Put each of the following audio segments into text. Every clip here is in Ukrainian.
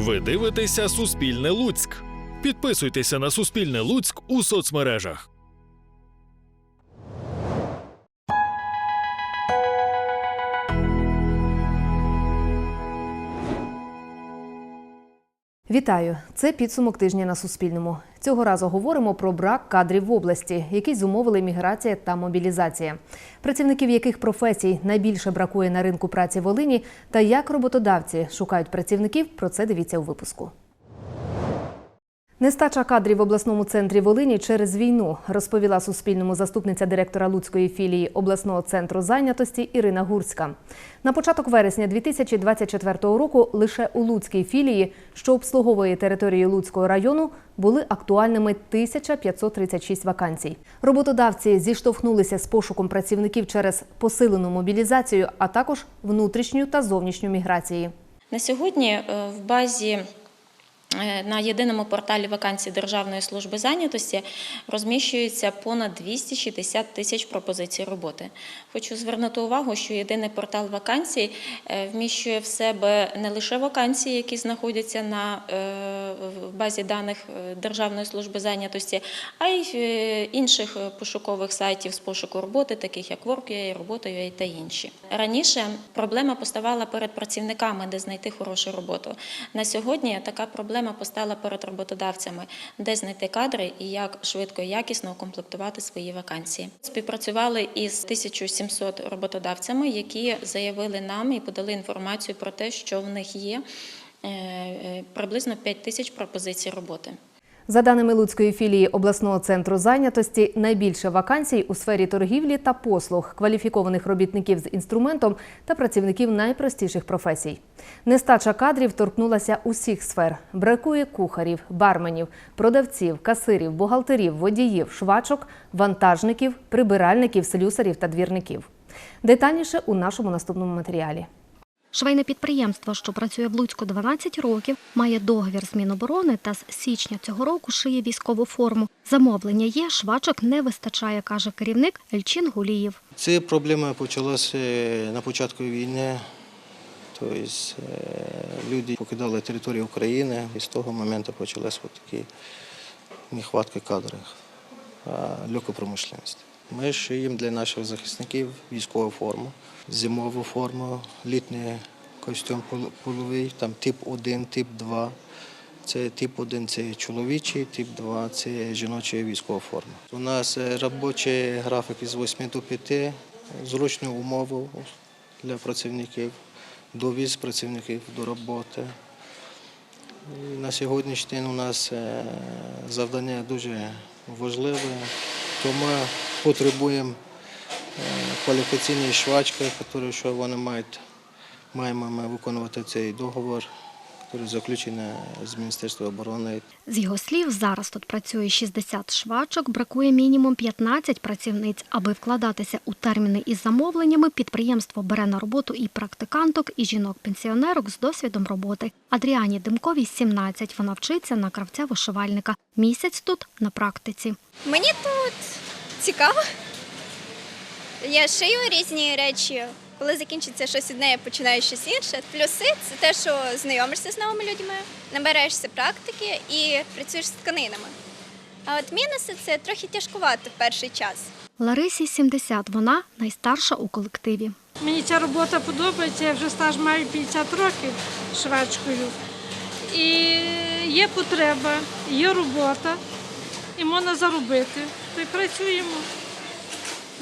Ви дивитеся Суспільне Луцьк. Підписуйтеся на Суспільне Луцьк у соцмережах. Вітаю! Це підсумок тижня на Суспільному. Цього разу говоримо про брак кадрів в області, які зумовили міграція та мобілізація. Працівників яких професій найбільше бракує на ринку праці Волині та як роботодавці шукають працівників. Про це дивіться у випуску. Нестача кадрів в обласному центрі Волині через війну, розповіла Суспільному заступниця директора Луцької філії обласного центру зайнятості Ірина Гурська. На початок вересня 2024 року лише у Луцькій філії, що обслуговує територію Луцького району, були актуальними 1536 вакансій. Роботодавці зіштовхнулися з пошуком працівників через посилену мобілізацію, а також внутрішню та зовнішню міграції. На сьогодні е, в базі на єдиному порталі вакансій Державної служби зайнятості розміщується понад 260 тисяч пропозицій роботи. Хочу звернути увагу, що єдиний портал вакансій е, вміщує в себе не лише вакансії, які знаходяться на е, базі даних е, Державної служби зайнятості, а й е, інших е, пошукових сайтів з пошуку роботи, таких як Work.ua, Робота.ua та інші. Раніше проблема поставала перед працівниками, де знайти хорошу роботу. На сьогодні така проблема постала перед роботодавцями, де знайти кадри і як швидко і якісно укомплектувати свої вакансії. Співпрацювали із 1700 роботодавцями, які заявили нам і подали інформацію про те, що в них є е, е, приблизно 5 тисяч пропозицій роботи. За даними Луцької філії обласного центру зайнятості, найбільше вакансій у сфері торгівлі та послуг, кваліфікованих робітників з інструментом та працівників найпростіших професій. Нестача кадрів торкнулася усіх сфер: бракує кухарів, барменів, продавців, касирів, бухгалтерів, водіїв, швачок, вантажників, прибиральників, слюсарів та двірників. Детальніше у нашому наступному матеріалі. Швейне підприємство, що працює в Луцьку 12 років, має договір з Міноборони та з січня цього року шиє військову форму. Замовлення є, швачок не вистачає, каже керівник Ельчин Гулієв. Ця проблема почалася на початку війни. Тобто е, люди покидали територію України і з того моменту почалась от такі нехватки кадрів легкопромишленості. Ми шиємо для наших захисників військову форму, зимову форму, літній костюм половий, там тип 1, тип 2. Це тип 1 це чоловічий, тип 2 це жіноча військова форма. У нас робочий графік із 8 до 5, зручні умови для працівників, довіз працівників до роботи. І на сьогоднішній день у нас е, завдання дуже важливе, то ми потребуємо е, кваліфікаційні швачки, які що вони мають, маємо ми виконувати цей договор, який заключений з Міністерством оборони. З його слів, зараз тут працює 60 швачок, бракує мінімум 15 працівниць. Аби вкладатися у терміни із замовленнями, підприємство бере на роботу і практиканток, і жінок-пенсіонерок з досвідом роботи. Адріані Димковій 17. Вона вчиться на кравця-вишивальника. Місяць тут на практиці. Мені тут цікаво. Я шию різні речі. Коли закінчиться щось одне, я починаю щось інше. Плюси це те, що знайомишся з новими людьми, набираєшся практики і працюєш з тканинами. А от мінуси це трохи тяжкувато в перший час. Ларисі 70. Вона найстарша у колективі. Мені ця робота подобається, я вже стаж маю 50 років швачкою. І є потреба, є робота, і можна заробити. То працюємо.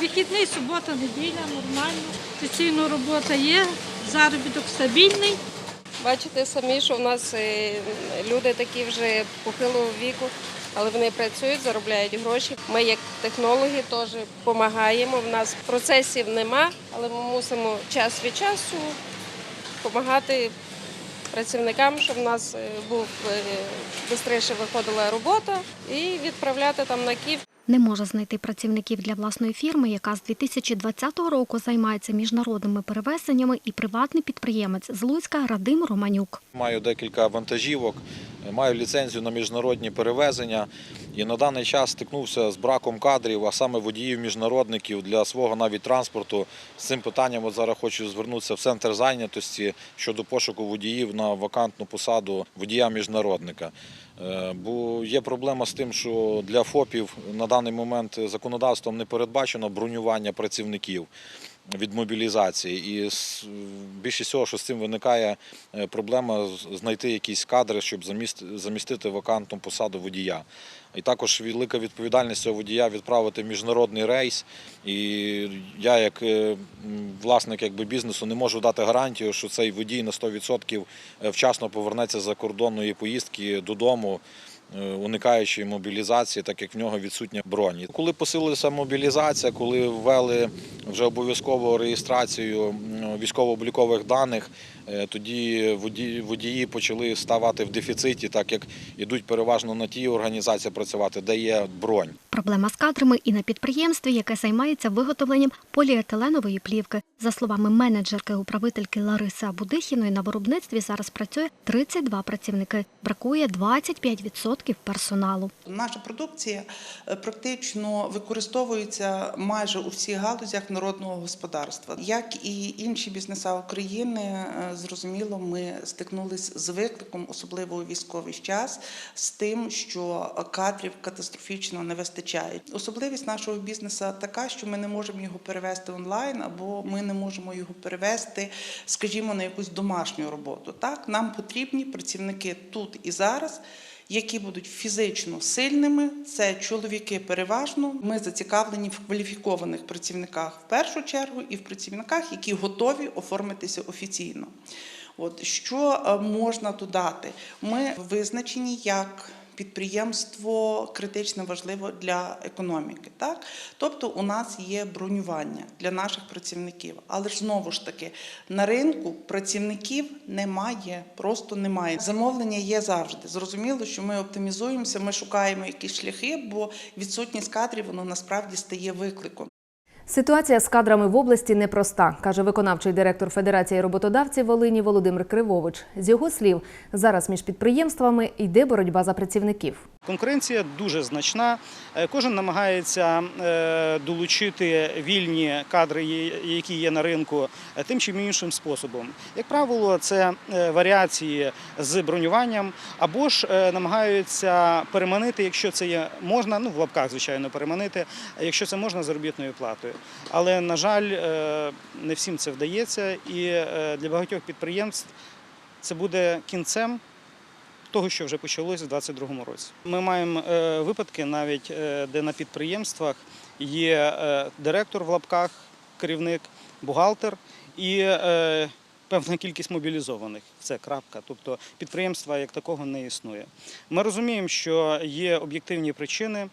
Вихідний, субота, неділя, нормально. Постійно робота є, заробіток стабільний. Бачите самі, що в нас е, люди такі вже похилого віку, але вони працюють, заробляють гроші. Ми, як технологи, теж допомагаємо. В нас процесів нема, але ми мусимо час від часу допомагати працівникам, щоб в нас е, був швидше виходила робота і відправляти там на Київ. Не може знайти працівників для власної фірми, яка з 2020 року займається міжнародними перевезеннями, і приватний підприємець з Луцька Радим Романюк. Маю декілька вантажівок, маю ліцензію на міжнародні перевезення і на даний час стикнувся з браком кадрів, а саме водіїв міжнародників для свого навіть транспорту. З цим питанням от зараз хочу звернутися в центр зайнятості щодо пошуку водіїв на вакантну посаду водія-міжнародника. Е, Бо є проблема з тим, що для ФОПів на даний момент законодавством не передбачено бронювання працівників від мобілізації. І більше всього, що з цим виникає е, проблема знайти якісь кадри, щоб заміст- замістити вакантну посаду водія. І також велика відповідальність цього водія відправити міжнародний рейс. І я, як е, власник якби, бізнесу, не можу дати гарантію, що цей водій на 100% вчасно повернеться з закордонної поїздки додому. Е, Уникаючи мобілізації, так як в нього відсутня броні. Коли посилилася мобілізація, коли ввели вже обов'язкову реєстрацію військово-облікових даних, тоді водії, почали ставати в дефіциті, так як ідуть переважно на ті організації працювати, де є бронь. Проблема з кадрами і на підприємстві, яке займається виготовленням поліетиленової плівки. За словами менеджерки управительки Лариси Абудихіної, на виробництві зараз працює 32 працівники. Бракує 25% персоналу. Наша продукція е, практично використовується майже у всіх галузях народного господарства. Як і інші бізнеса України, е, зрозуміло, ми стикнулися з викликом, особливо у військовий час, з тим, що кадрів катастрофічно не вистачає. Особливість нашого бізнесу така, що ми не можемо його перевести онлайн, або ми не можемо його перевести, скажімо, на якусь домашню роботу. Так, нам потрібні працівники тут і зараз які будуть фізично сильними. Це чоловіки переважно. Ми зацікавлені в кваліфікованих працівниках в першу чергу і в працівниках, які готові оформитися офіційно. От що е, можна додати? Ми визначені як підприємство критично важливо для економіки. Так? Тобто у нас є бронювання для наших працівників. Але ж знову ж таки, на ринку працівників немає, просто немає. Замовлення є завжди. Зрозуміло, що ми оптимізуємося, ми шукаємо якісь шляхи, бо відсутність кадрів воно насправді стає викликом. Ситуація з кадрами в області непроста, каже виконавчий директор Федерації роботодавців Волині Володимир Кривович. З його слів, зараз між підприємствами йде боротьба за працівників. Конкуренція дуже значна. Е, Кожен намагається е, долучити вільні кадри, які є на ринку, е, тим чи іншим способом. Як правило, це варіації з бронюванням, або ж намагаються переманити, якщо це є можна, ну в лапках, звичайно, переманити, якщо це можна заробітною платою. Але на жаль, е, не всім це вдається, і е, для багатьох підприємств це буде кінцем того, що вже почалось у 2022 році. Ми маємо е, випадки, навіть де на підприємствах є директор в лапках, керівник, бухгалтер і певна кількість мобілізованих. Це крапка. Тобто підприємства як такого не існує. Ми розуміємо, що є об'єктивні причини.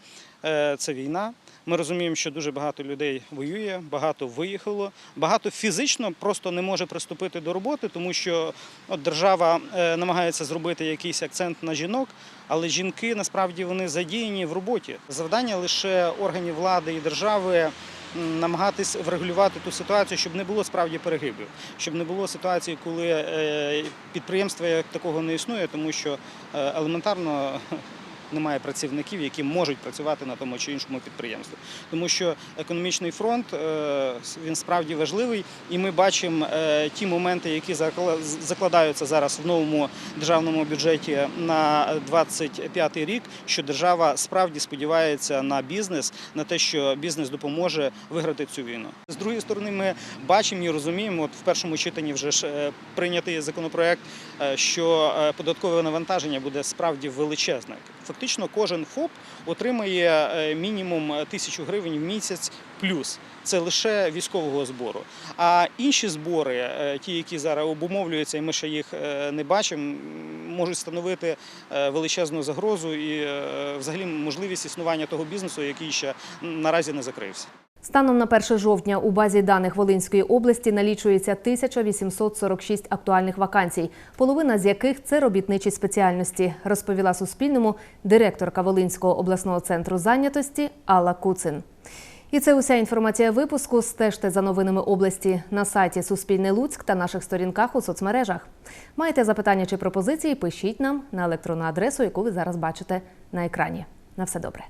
Е, Це війна. Ми розуміємо, що дуже багато людей воює, багато виїхало, багато фізично просто не може приступити до роботи, тому що от держава е, намагається зробити якийсь акцент на жінок, але жінки насправді вони задіяні в роботі. Завдання лише органів влади і держави. Намагатись врегулювати ту ситуацію, щоб не було справді перегибів, щоб не було ситуації, коли е, підприємства як такого не існує, тому що елементарно немає працівників, які можуть працювати на тому чи іншому підприємстві. Тому що економічний фронт е, він справді важливий, і ми бачимо е, ті моменти, які закла- закладаються зараз в новому державному бюджеті на 25 рік, що держава справді сподівається на бізнес, на те, що бізнес допоможе виграти цю війну. З другої сторони, ми бачимо і розуміємо, от в першому читанні вже ж е, прийнятий законопроект, що податкове навантаження буде справді величезне. Фактично, кожен ФОП отримає е, мінімум тисячу гривень в місяць плюс. Це лише військового збору. А інші збори, е, ті, які зараз обумовлюються, і ми ще їх е, не бачимо, можуть становити е, величезну загрозу і е, взагалі можливість існування того бізнесу, який ще наразі не закрився. Станом на 1 жовтня у базі даних Волинської області налічується 1846 актуальних вакансій, половина з яких це робітничі спеціальності, розповіла Суспільному директорка Волинського обласного центру зайнятості Алла Куцин. І це уся інформація випуску. Стежте за новинами області на сайті Суспільне Луцьк та наших сторінках у соцмережах. Маєте запитання чи пропозиції? Пишіть нам на електронну адресу, яку ви зараз бачите на екрані. На все добре.